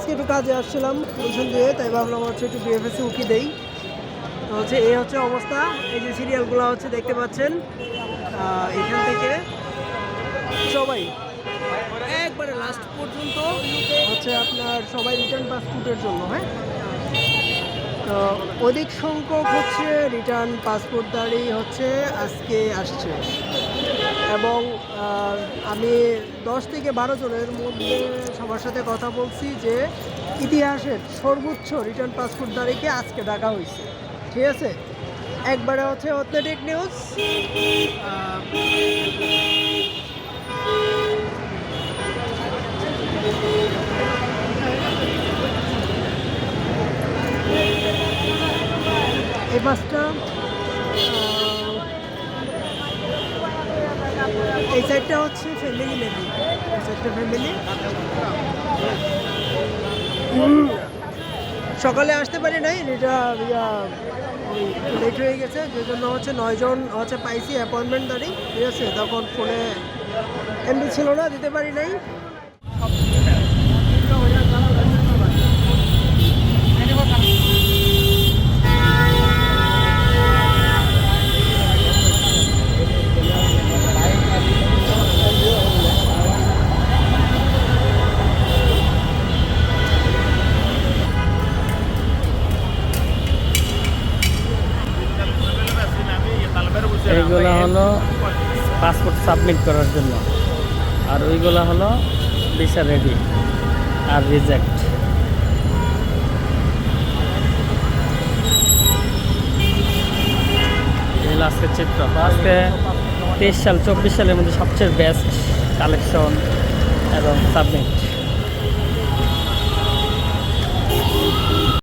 আজকে একটু কাজে আসছিলাম টেনশন দিয়ে, তাই ভাবলাম হচ্ছে একটু বিএফএসে উকি দেই। তো হচ্ছে এই হচ্ছে অবস্থা, এই যে সিরিয়ালগুলো হচ্ছে দেখতে পাচ্ছেন। এখান থেকে সবাই, একবারে লাস্ট পর্যন্ত হচ্ছে আপনার সবাই রিটার্ন পাসপোর্টের জন্য হ্যাঁ? তো অধিক সংখ্যক হচ্ছে রিটার্ন পাসপোর্ট পাসপোর্টদারি হচ্ছে আজকে আসছে। এবং আমি দশ থেকে বারো জনের মধ্যে সবার সাথে কথা বলছি যে ইতিহাসের সর্বোচ্চ রিটার্ন পাসপোর্টদারিকে আজকে ডাকা হয়েছে। ঠিক আছে? একবারে হচ্ছে অথেন্টিক নিউজ এই বাসটা এই সাইডটা হচ্ছে ফ্যামিলি মেবি এই সাইডটা ফ্যামিলি সকালে আসতে পারি নাই, এটা লেট হয়ে গেছে যে জন্য হচ্ছে নয়জন হচ্ছে পাইছি অ্যাপয়েন্টমেন্ট দাঁড়িয়ে ঠিক আছে? তখন ফোনে এমনি ছিল না, দিতে পারি নাই। এইগুলো হলো পাসপোর্ট সাবমিট করার জন্য। আর ওইগুলো হলো ভিসা রেডি আর রিজেক্ট লাস্টের চিত্র। আজকে তেইশ সাল, চব্বিশ সালের মধ্যে সবচেয়ে বেস্ট কালেকশন এবং সাবমিট